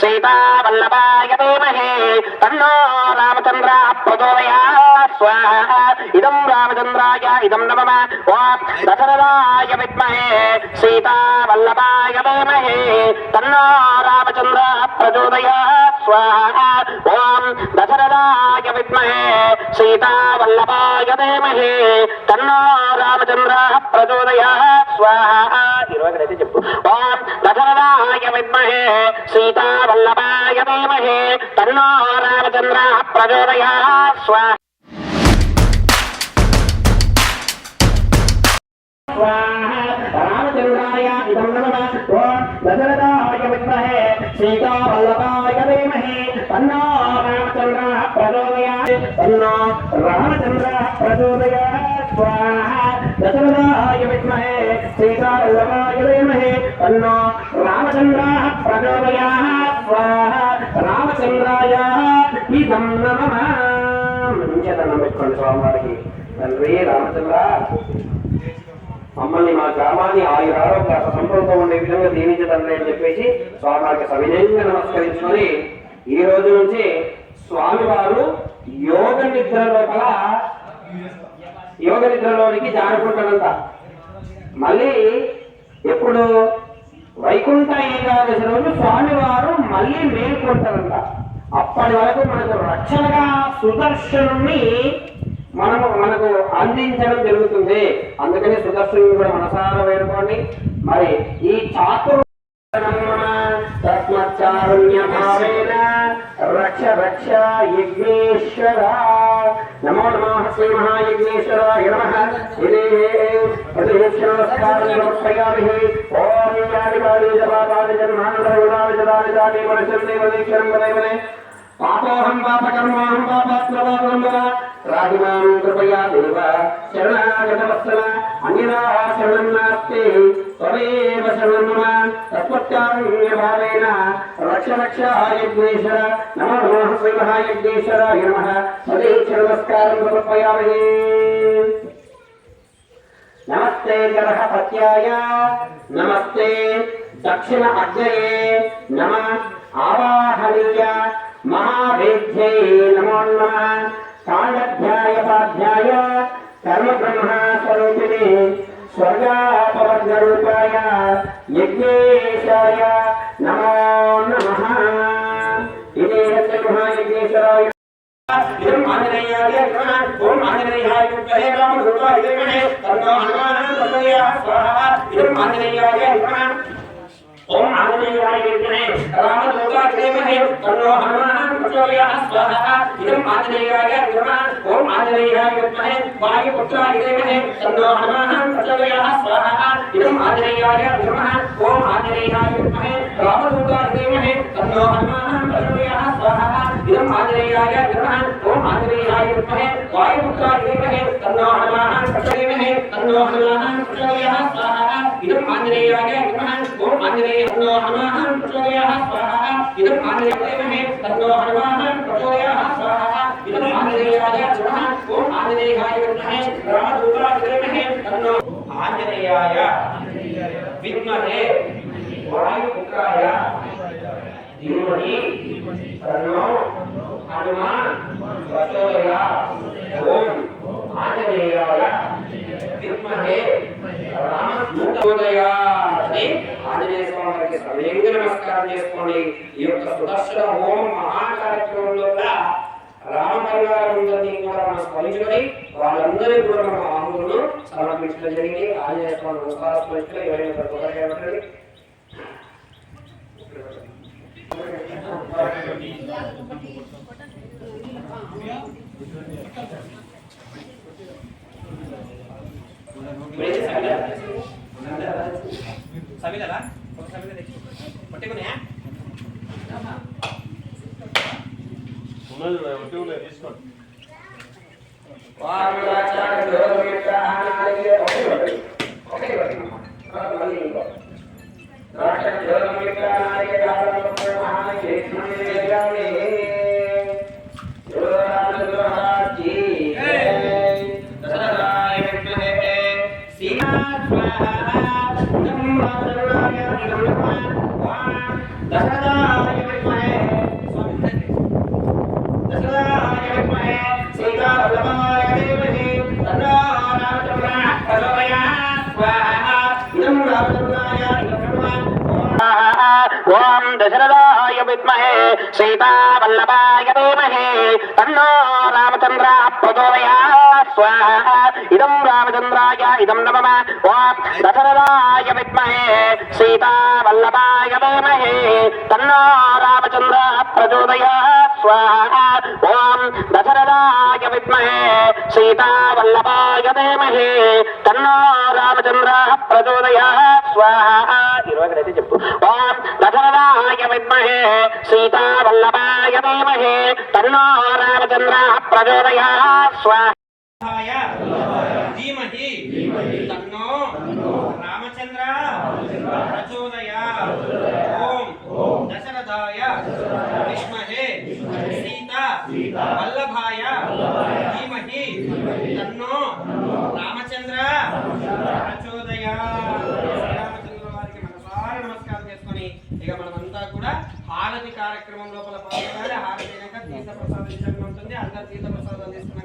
సీతావల్లభాయ ధీమహి తన్నో రామచంద్ర ప్రచోదయాత్ స్వాహా ఇదం రామచంద్రాయ ఇదం నమః ఓం దశరథాయ విద్మహే సీతావల్లభాయ ధీమహి తన్నో రామచంద్ర ప్రచోదయాత్ స్వాహా ఓం దశరథాయ విద్మహే సీతావల్లభాయ ధీమహి తన్నో రామచంద్ర ప్రచోదయాత్ స్వాహ ఇరవై చెప్పు. ఓం దశరథాయ విద్మహే సీతావల్లభాయ ధీమహి తన్నో రామచంద్ర ప్రచోదయాత్ స్వాహ. రామచంద్రాయ ఇదం నమః ఓం దశరథాయ విద్మహే సీతావల్లభాయ ధీమహి తన్నో రామచంద్ర ప్రచోదయాత్ తన్నో రామచంద్ర ప్రచోదయాత్ దశరథాయ విద్మహే సీతావల్లభాయ ధీమహి తన్నో రామచంద్ర ప్రచోదయాత్ స్వాహ రామచంద్రాయ ఇదం నమః మంచిగా దండం పెట్టుకోండి స్వామివారికి. తండ్రి రామచంద్ర మమ్మల్ని మా గ్రామాన్ని ఆయుర ఆరోగ్య సంపూర్ణంగా ఉండే విధంగా దీవించదండి అని చెప్పేసి స్వామివారికి సవినయంగా నమస్కరించుకొని ఈ రోజు నుంచి స్వామివారు యోగ నిద్ర లోపల యోగ నిద్రలోనికి జారుకుంటాడంట మళ్ళీ ఎప్పుడు వైకుంఠ ఏకాదశి రోజు స్వామివారు మళ్ళీ మేల్కొంటారంట. అప్పటి వరకు మనకు రక్షణగా సుదర్శనుని మనము మనకు అందించడం జరుగుతుంది. అందుకని సుదర్శనుని కూడా మనసారా వేడుకోండి. మరి ఈ చాతుర్ తస్మచ్చారుణ్య భావేన రక్ష రక్ష యజ్ఞేశ్వర నమో నమః శ్రీ మహాయజ్ఞేశ్వరాయ నమః ఇదే ఓం యాని వారి జపాదాని జన్మాంతరగుణాని జదాని దాని పాపోహం పాపకర్మాహం పాపాత్మవాదం రాహిమాం కృపయా దేవ శరణాగతవత్సల అన్యదా శరణం నాస్తి త్వమేవ శరణం మమ తత్వత్యారుణ్య భావేన రక్ష రక్ష యజ్ఞేశ్వర నమో నమః శ్రీ మహాయజ్ఞేశ్వరాయ నమః. సదేక్ష నమస్కారం సమర్పయామి. నమస్తే గర్హపత్యాయ నమస్తే దక్షిణ అగ్నయే నమ. ఆవాహనీయ మహావేద్యై నమో నమ కాండధ్యాయ యజ్ఞేశాయ నమో నమ. ఇదే మహాయజ్ఞేశ్వరాయ. ఇదం ఆంజనేయాయ నమః. ఓం ఆంజనేయాయ విద్మహే రామదూతాయ ధీమహి తన్నో హనుమాన్ ప్రచోదయాత్ స్వాహా. ఆంజనేయాయ ఓం ఆంజనేయాయ విద్మహే రామదూతాయ ధీమహి తన్నో హనుమాన్ ప్రచోదయాత్ స్వాహా ఇదం ఆంజనేయాయ నమః ఓం ఆంజనేయాయ విద్మహే వాయుపుత్రాయ ధీమహి తన్నో హనుమాన్ ప్రచోదయాత్ స్వాహా ఇదం ఆంజనేయాయ నమః ఓం ఆంజనేయాయ విద్మహే రామదూతాయ ధీమహి తన్నో హనుమాన్ ప్రచోదయాత్ స్వాహా ఇదం ఆంజనేయాయ నమః ఓం ఆంజనేయాయ విద్మహే వాయుపుత్రాయ ధీమహి తన్నో హనుమాన్ ప్రచోదయాత్ తన్నో హనుమాన్ ప్రచోదయాత్ స్వాహా ఇదం ఆంజనేయాయ నమః ఓం ఆంజనేయ తన్నో హనుమాన్ ప్రచోదయాత్ స్వాహా ఇదం ఆంజనేయాయ ధీమహి తన్నో హనుమాన్ ప్రచోదయాత్ స్వాహా ఇదం ఆంజనేయాయ నమః ఓం ఆంజనేయాయ విద్మహే రామదూతాయ ధీమహి తన్నో ఆంజనేయాయ విద్మహే ఆంజనేయ స్వామి వారికి సవినయంగా నమస్కారం చేసుకోండి. ఈ యొక్క సుదర్శన హోమం మహాకార్యక్రమంలో కూడా రామ పరివారందరినీ కూడా మనం స్మరించుకొని వాళ్ళందరికీ కూడా మనం ఆంధ్రులను సమర్పించడం జరిగింది. ఆంజనేయ స్వామి నమస్కారం స్మరించుకొని ఎవరైనా ప్రతి ఒక్కరికి ఏమంటారు? సవిలరా ఒక తెచ్చు పట్టుకునే ఉన్నది తీసుకోండి దశరథాయ విద్మహే సీతావల్లభాయ ధీమహి తన్నో రామచంద్ర ప్రచోదయా స్వాహా ఇదం రామచంద్రాయ ఇదం ఓం దశరథాయ విద్మహే సీతావల్లభాయ ధీమహి తన్నో రామచంద్ర ప్రచోదయాత్ స్వాహా ఇదం రామచంద్రాయ ఇదం నమః ఓం దశరథాయ విద్మహే సీతావల్లభాయ ధీమహి తన్నో రామచంద్ర ప్రచోదయాత్ స్వాహా ఓం దశరథాయ విద్మహే సీతావల్లభాయ ధీమహి తన్నో రామచంద్ర ప్రచోదయాత్ స్వాహా ఇరవై చెప్పు ఓం దశరథాయ విద్మహే సీతావల్లభాయ ధీమహి తన్నో రామచంద్ర ప్రచోదయాత్ స్వాహా హాయ ధీమహి. తన్నో. రామచంద్ర. ప్రచోదయ. ఓం. దశరథాయ. విష్మహే సీత. వల్లభాయ. ధీమహి. తన్నో. రామచంద్ర. ప్రచోదయ. శ్రీరామచంద్ర వారికి మనసారి నమస్కారం చేసుకొని ఇక మనమంతా కూడా హారతి కార్యక్రమం లోపల పాల్గొనాలి. హారతి అయినాక తీర్థ ప్రసాదం ఇచ్చడం ఉంటుంది. అందరు తీర్థ ప్రసాదం తీసుకున్నాక